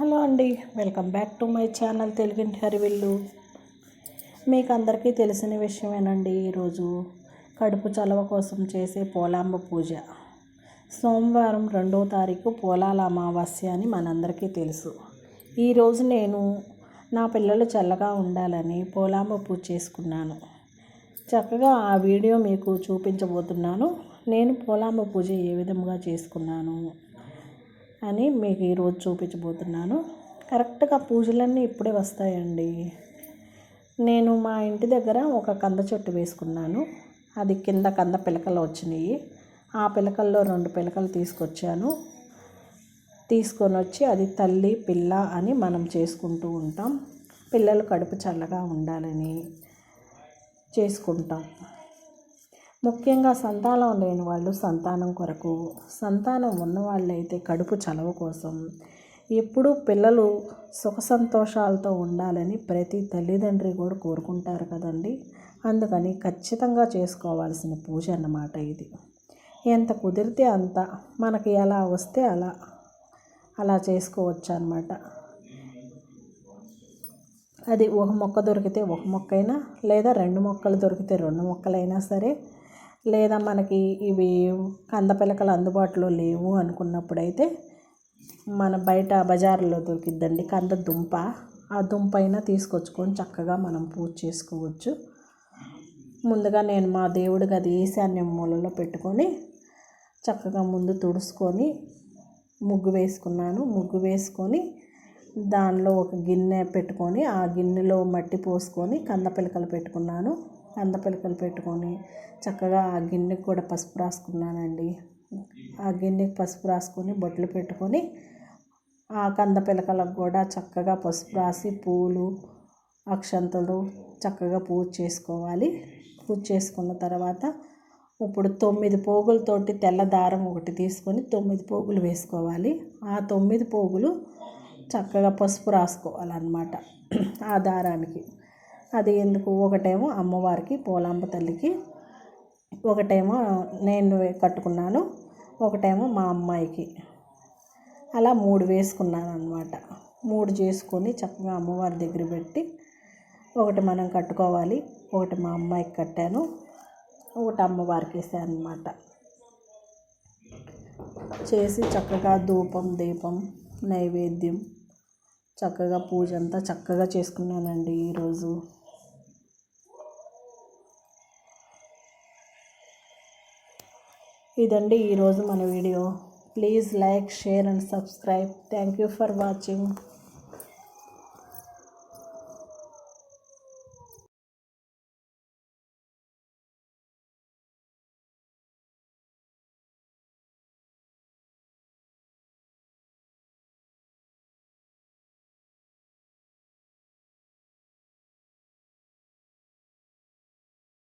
Hello అండి welcome back to my channel తెలుగింటి హరివిల్లు మీకు అందరికీ తెలిసిన విషయమేనండి ఈరోజు కడుపు చలవ కోసం చేసే పోలాంబ పూజ. సోమవారం రెండవ తారీఖు పోలాల అమావాస్య అని మనందరికీ తెలుసు. ఈరోజు నేను నా పిల్లలు చల్లగా ఉండాలని పోలాంబ పూజ చేసుకున్నాను. చక్కగా ఆ వీడియో మీకు చూపించబోతున్నాను. నేను పోలాంబ పూజ ఏ విధంగా చేసుకున్నాను? అని మీకు ఈరోజు చూపించబోతున్నాను. కరెక్ట్గా పూజలన్నీ ఇప్పుడే వస్తాయండి. నేను మా ఇంటి దగ్గర ఒక కంద చెట్టు వేసుకున్నాను. అది కింద కంద పిలకలు వచ్చినాయి. ఆ పిలకల్లో రెండు పిలకలు తీసుకొచ్చాను. తీసుకొని వచ్చి అది తల్లి పిల్ల అని మనం చేసుకుంటూ ఉంటాం. పిల్లలు కడుపు చల్లగా ఉండాలని చేసుకుంటాం. ముఖ్యంగా సంతానం లేని వాళ్ళు సంతానం కొరకు. సంతానం ఉన్నవాళ్ళైతే కడుపు చలవ కోసం. ఎప్పుడూ పిల్లలు సుఖ సంతోషాలతో ఉండాలని ప్రతి తల్లిదండ్రి కూడా కోరుకుంటారు కదండి. అందుకని ఖచ్చితంగా చేసుకోవాల్సిన పూజ అన్నమాట ఇది. ఎంత కుదిరితే అంత మనకి ఎలా వస్తే అలా అలా చేసుకోవచ్చు అన్నమాట. అది ఒక మొక్క దొరికితే ఒక మొక్కైనా లేదా రెండు మొక్కలు దొరికితే రెండు మొక్కలైనా సరే లేదా మనకి ఇవి కంద పిలకలు అందుబాటులో లేవు అనుకున్నప్పుడైతే మన బయట బజార్లో దొరికిద్దండి కంద దుంప. ఆ దుంప అయినా తీసుకొచ్చుకొని చక్కగా మనం పూజ చేసుకోవచ్చు. ముందుగా నేను మా దేవుడి గది ఈశాన్యం మూలలో పెట్టుకొని చక్కగా ముందు తుడుచుకొని ముగ్గు వేసుకున్నాను. ముగ్గు వేసుకొని దానిలో ఒక గిన్నె పెట్టుకొని ఆ గిన్నెలో మట్టి పోసుకొని కంద పిలకలు పెట్టుకున్నాను. కంద పిలకలు పెట్టుకొని చక్కగా ఆ గిన్నెకి కూడా పసుపు రాసుకున్నానండి. ఆ గిన్నెకి పసుపు రాసుకొని బొట్లు పెట్టుకొని ఆ కంద పిలకలకు కూడా చక్కగా పసుపు రాసి పూలు అక్షంతలు చక్కగా పూజ చేసుకోవాలి. పూజ చేసుకున్న తర్వాత ఇప్పుడు తొమ్మిది పోగులతోటి తెల్ల దారం ఒకటి తీసుకొని తొమ్మిది పోగులు వేసుకోవాలి. ఆ తొమ్మిది పోగులు చక్కగా పసుపు రాసుకోవాలన్నమాట ఆ దారానికి. అది ఎందుకు? ఒకటేమో అమ్మవారికి పోలాంబ తల్లికి. ఒకటేమో నేను కట్టుకున్నాను ఒకటేమో మా అమ్మాయికి. అలా మూడు వేసుకున్నాను అనమాట మూడు చేసుకొని చక్కగా అమ్మవారి దగ్గర పెట్టి ఒకటి మనం కట్టుకోవాలి ఒకటి మా అమ్మాయికి కట్టాను ఒకటి అమ్మవారికి వేసాను అనమాట చేసి చక్కగా ధూపం దీపం నైవేద్యం చక్కగా పూజ అంతా చక్కగా చేసుకున్నానండి ఈరోజు. ఇదండి ఈరోజు మన video. Please like share and subscribe. Thank you for watching.